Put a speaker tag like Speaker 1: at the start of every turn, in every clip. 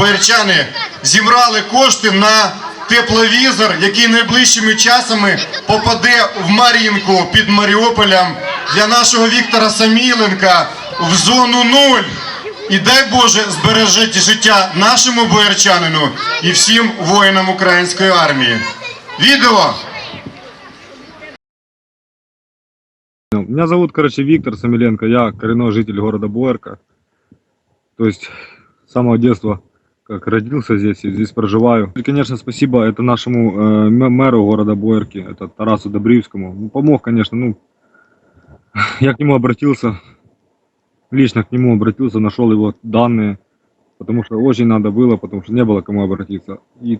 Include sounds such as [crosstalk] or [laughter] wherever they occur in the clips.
Speaker 1: боярчани зібрали кошти на тепловізор, який найближчими часами попаде в Мар'їнку під Маріуполем для нашого Віктора Саміленка в зону нуль. І дай Боже збережіть життя нашому боярчанину і всім воїнам української армії. Відео!
Speaker 2: Меня зовут, короче, Виктор Самиленко, я коренной житель города Боярка. То есть с самого детства, как родился здесь и здесь проживаю. И, конечно, спасибо это нашему э, мэ- мэру города Боярки, это Тарасу Добривскому. Ну, помог, конечно, ну, [laughs] я к нему обратился, лично к нему обратился, нашел его данные, потому что очень надо было, потому что не было кому обратиться. И,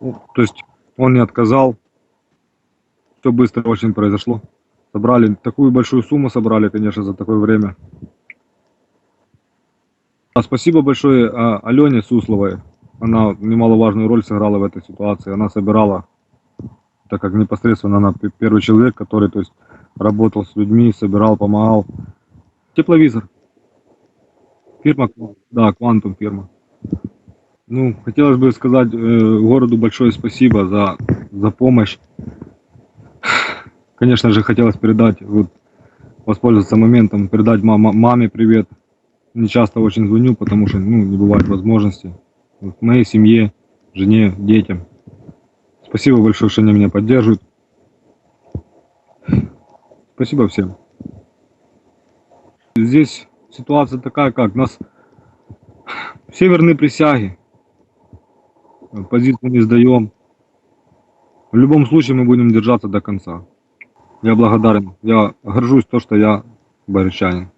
Speaker 2: ну, то есть он не отказал, все быстро очень произошло. Собрали такую большую сумму, собрали, конечно, за такое время. А спасибо большое а, Алене Сусловой. Она немаловажную роль сыграла в этой ситуации. Она собирала, так как непосредственно она первый человек, который то есть, работал с людьми, собирал, помогал. Тепловизор. Фирма, да, Quantum фирма. Ну, хотелось бы сказать э, городу большое спасибо за, за помощь. Конечно же, хотелось передать, вот, воспользоваться моментом, передать мама, маме привет. Не часто очень звоню, потому что, ну, не бывает возможности. Вот, моей семье, жене, детям. Спасибо большое, что они меня поддерживают. Спасибо всем. Здесь ситуация такая, как нас все верны присяги. Позицию не сдаем. В любом случае мы будем держаться до конца. Я благодарен. Я горжусь то, что я борщанин.